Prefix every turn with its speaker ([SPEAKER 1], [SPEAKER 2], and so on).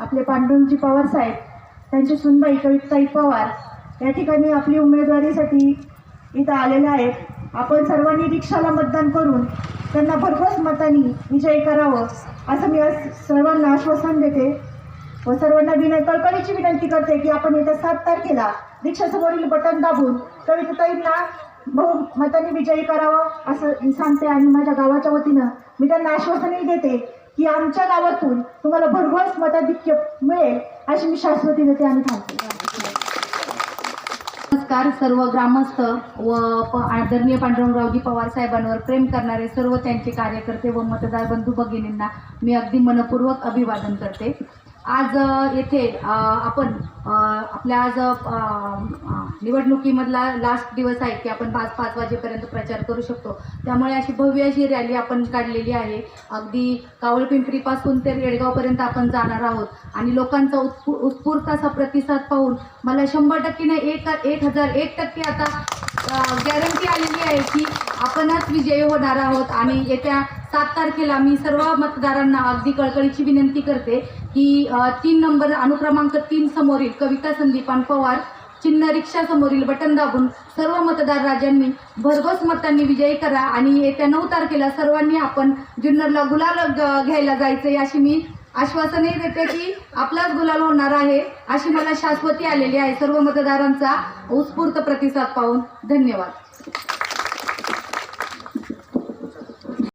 [SPEAKER 1] आपले पांडुरंगजी पवार साहेब त्यांची सुनबाई कविताई पवार या ठिकाणी आपली उमेदवारीसाठी इथं आलेले आहेत. आपण सर्वांनी रिक्षाला मतदान करून त्यांना भरघोस मतांनी विजयी करावं असं मी आज सर्वांना आश्वासन देते व सर्वांना विनय कळकळीची विनंती करते की आपण येत्या सात तारखेला रिक्षासमोरील बटन दाबून कविताईंना बहुमतांनी विजयी करावं असं सांगते आणि माझ्या गावाच्या वतीनं मी त्यांना आश्वासनही देते. की आमच्या गावातून तुम्हाला भरघोस मताधिक्य मिळेल अशी मी शाश्वती देते आणि थांबते.
[SPEAKER 2] नमस्कार सर्व ग्रामस्थ व आदरणीय पांडुरंगरावजी पवार साहेबांवर प्रेम करणारे सर्व त्यांचे कार्यकर्ते व मतदार बंधू भगिनींना मी अगदी मनपूर्वक अभिवादन करते. आज येथे आपण आपल्या आज निवडणुकीमधला लास्ट दिवस आहे की आपण पाच पाच वाजेपर्यंत प्रचार करू शकतो. त्यामुळे अशी भव्य अशी रॅली आपण काढलेली आहे. अगदी कावळपिंपरीपासून ते येडगावपर्यंत आपण जाणार आहोत. आणि लोकांचा उत्स्फू उत्स्फूर्त असा प्रतिसाद पाहून मला शंभर टक्केने एक एक हजार एक टक्के आता गॅरंटी आलेली आहे की आपणच विजयी होणार आहोत. आणि येत्या सात तारखेला मी सर्व मतदारांना अगदी कळकळीची विनंती करते की तीन नंबर अनुक्रमांक तीन समोरील कविता संदीपान पवार चिन्ह रिक्षासमोरील बटन दाबून सर्व मतदार राजांनी भरघोस मतांनी विजयी करा आणि येत्या नऊ तारखेला सर्वांनी आपण जुन्नरला गुलाल घ्यायला जायचं अशी मी आश्वासनही देते की आपलाच गुलाल होणार आहे अशी मला शाश्वती आलेली आहे. सर्व मतदारांचा उत्स्फूर्त प्रतिसाद पाहून धन्यवाद.